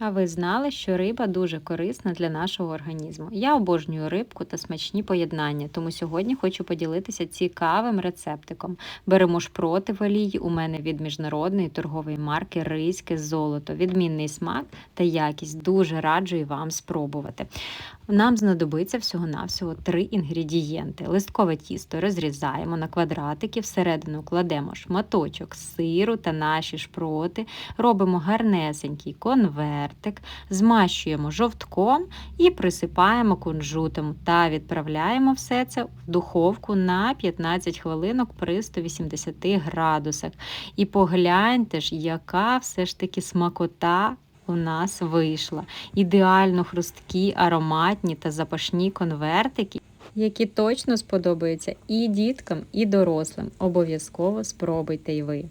А ви знали, що риба дуже корисна для нашого організму? Я обожнюю рибку та смачні поєднання, тому сьогодні хочу поділитися цікавим рецептиком. Беремо шпроти в олії у мене від міжнародної торгової марки Ризьке золото. Відмінний смак та якість. Дуже раджу і вам спробувати. Нам знадобиться всього-навсього три інгредієнти. Листкове тісто розрізаємо на квадратики, всередину кладемо шматочок сиру та наші шпроти, робимо гарнесенький конвертик, змащуємо жовтком і присипаємо кунжутом та відправляємо все це в духовку на 15 хвилинок при 180 градусах. І погляньте ж, яка все ж таки смакота у нас вийшла. Ідеально хрусткі, ароматні та запашні конвертики, які точно сподобаються і діткам, і дорослим. Обов'язково спробуйте й ви.